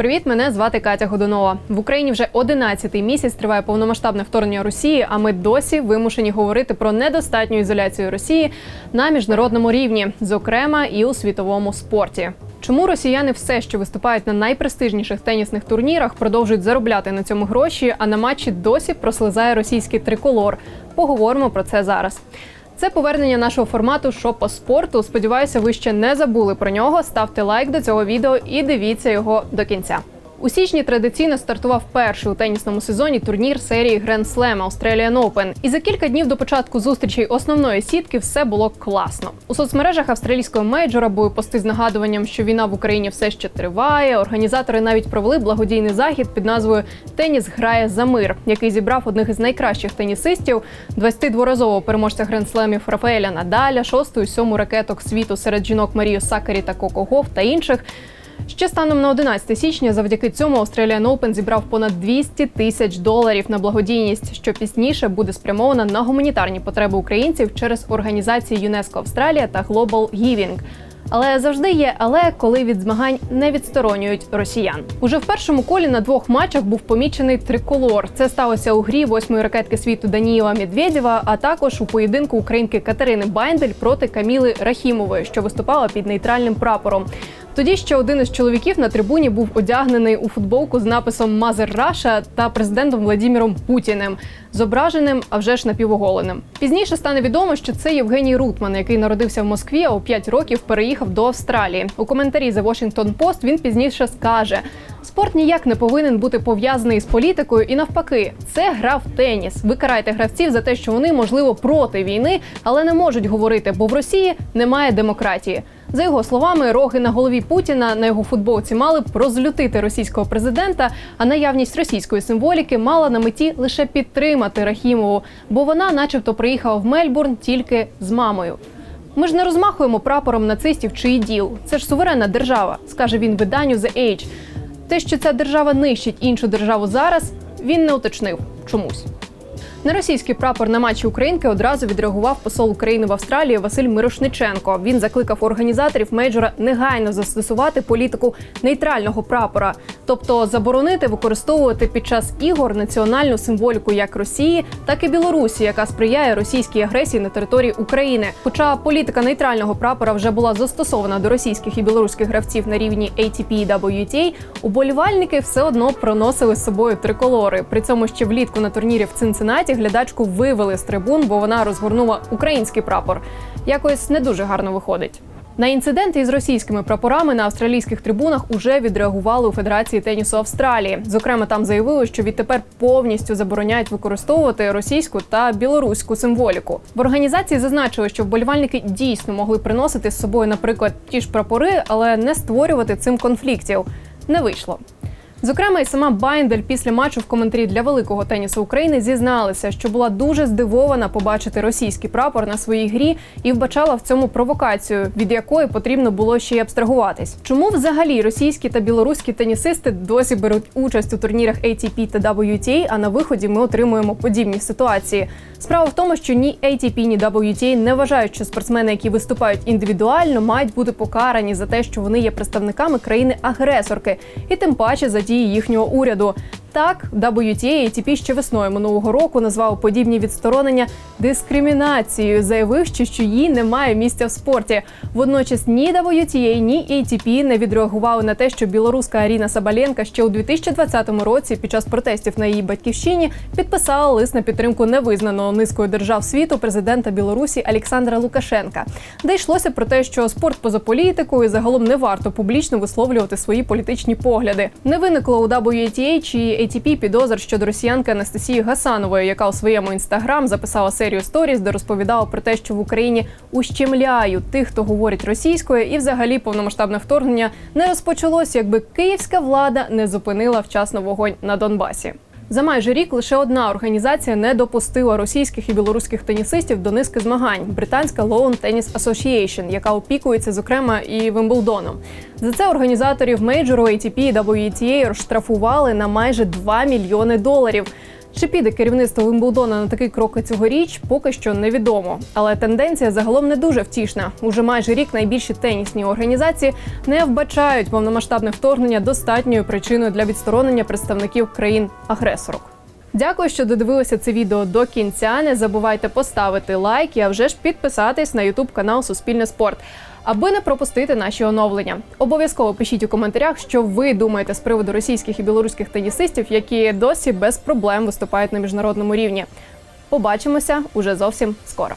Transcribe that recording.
Привіт, мене звати Катя Годунова. В Україні вже 11-й місяць триває повномасштабне вторгнення Росії. А ми досі вимушені говорити про недостатню ізоляцію Росії на міжнародному рівні, зокрема і у світовому спорті. Чому росіяни все, що виступають на найпрестижніших тенісних турнірах, продовжують заробляти на цьому гроші, а на матчі досі прослизає російський триколор? Поговоримо про це зараз. Це повернення нашого формату «Що по спорту. Сподіваюся, ви ще не забули про нього. Ставте лайк до цього відео і дивіться його до кінця. У січні традиційно стартував перший у тенісному сезоні турнір серії Grand Slam Australian Open. І за кілька днів до початку зустрічей основної сітки все було класно. У соцмережах австралійського мейджора були пости з нагадуванням, що війна в Україні все ще триває. Організатори навіть провели благодійний захід під назвою Теніс грає за мир, який зібрав одних із найкращих тенісистів, 22-разового переможця гранд-слемів Рафаеля Надаля, шосту і сьому ракеток світу серед жінок Марію Сакарі та Коко Гоф та інших. Ще станом на 11 січня, завдяки цьому Australian Open зібрав понад 200 тисяч доларів на благодійність, що пізніше буде спрямована на гуманітарні потреби українців через організації ЮНЕСКО Австралія та Global Giving. Але завжди є, але коли від змагань не відсторонюють росіян. Уже в першому колі на двох матчах був помічений триколор. Це сталося у грі восьмої ракетки світу Даніїла Медведєва, а також у поєдинку українки Катерини Байндель проти Каміли Рахімової, що виступала під нейтральним прапором. Тоді ще один із чоловіків на трибуні був одягнений у футболку з написом Мазер Раша та президентом Владіміром Путіним, зображеним, а вже ж напівоголеним. Пізніше стане відомо, що це Євгеній Рутман, який народився в Москві, а у 5 років переїхав до Австралії. У коментарі The Washington Post він пізніше скаже: спорт ніяк не повинен бути пов'язаний з політикою, і навпаки, це гра в теніс. Ви караєте гравців за те, що вони можливо проти війни, але не можуть говорити, бо в Росії немає демократії. За його словами, роги на голові Путіна на його футболці мали б розлютити російського президента, а наявність російської символіки мала на меті лише підтримати Рахімову, бо вона, начебто, приїхала в Мельбурн тільки з мамою. Ми ж не розмахуємо прапором нацистів чи іділ. Це ж суверенна держава, скаже він виданню The Age. Те, що ця держава нищить іншу державу зараз, він не уточнив чомусь. На російський прапор на матчі Українки одразу відреагував посол України в Австралії Василь Мирошниченко. Він закликав організаторів мейджора негайно застосувати політику нейтрального прапора, тобто заборонити використовувати під час ігор національну символіку як Росії, так і Білорусі, яка сприяє російській агресії на території України. Хоча політика нейтрального прапора вже була застосована до російських і білоруських гравців на рівні ATP і WTA, уболівальники все одно проносили з собою триколори. При цьому ще влітку на турнірі в Цинциннаті глядачку вивели з трибун, бо вона розгорнула український прапор. Якось не дуже гарно виходить. На інцидент із російськими прапорами на австралійських трибунах уже відреагували у Федерації тенісу Австралії. Зокрема, там заявили, що відтепер повністю забороняють використовувати російську та білоруську символіку. В організації зазначили, що вболівальники дійсно могли приносити з собою, наприклад, ті ж прапори, але не створювати цим конфліктів. Не вийшло. Зокрема, і сама Байндель після матчу в коментарі для великого тенісу України зізналася, що була дуже здивована побачити російський прапор на своїй грі і вбачала в цьому провокацію, від якої потрібно було ще й абстрагуватись. Чому взагалі російські та білоруські тенісисти досі беруть участь у турнірах ATP та WTA, а на виході ми отримуємо подібні ситуації? Справа в тому, що ні ATP, ні WTA не вважають, що спортсмени, які виступають індивідуально, мають бути покарані за те, що вони є представниками країни-агресорки, і тим паче за дії їхнього уряду. Так, WTA ATP ще весною минулого року назвав подібні відсторонення дискримінацією, заявивши, що їй немає місця в спорті. Водночас ні WTA, ні ATP не відреагували на те, що білоруська Аріна Сабаленка ще у 2020 році під час протестів на її батьківщині підписала лист на підтримку невизнаного низкою держав світу президента Білорусі Олександра Лукашенка, де йшлося про те, що спорт поза політикою загалом не варто публічно висловлювати свої політичні погляди. Не виникло у WTA чи ATP підозр щодо росіянки Анастасії Гасанової, яка у своєму інстаграм записала серію сторіз, де розповідала про те, що в Україні ущемляють тих, хто говорить російською, і взагалі повномасштабне вторгнення не розпочалось, якби київська влада не зупинила вчасно вогонь на Донбасі. За майже рік лише одна організація не допустила російських і білоруських тенісистів до низки змагань британська Lawn Tennis Association, яка опікується зокрема і Вимблдоном. За це організаторів мейджору ATP і WTA розштрафували на майже 2 мільйони доларів. Чи піде керівництво Вимблдона на такий крок цьогоріч, поки що невідомо. Але тенденція загалом не дуже втішна. Уже майже рік найбільші тенісні організації не вбачають повномасштабне вторгнення достатньою причиною для відсторонення представників країн-агресорок. Дякую, що додивилися це відео до кінця. Не забувайте поставити лайк а вже ж підписатись на YouTube канал Суспільне Спорт, аби не пропустити наші оновлення. Обов'язково пишіть у коментарях, що ви думаєте з приводу російських і білоруських тенісистів, які досі без проблем виступають на міжнародному рівні. Побачимося уже зовсім скоро.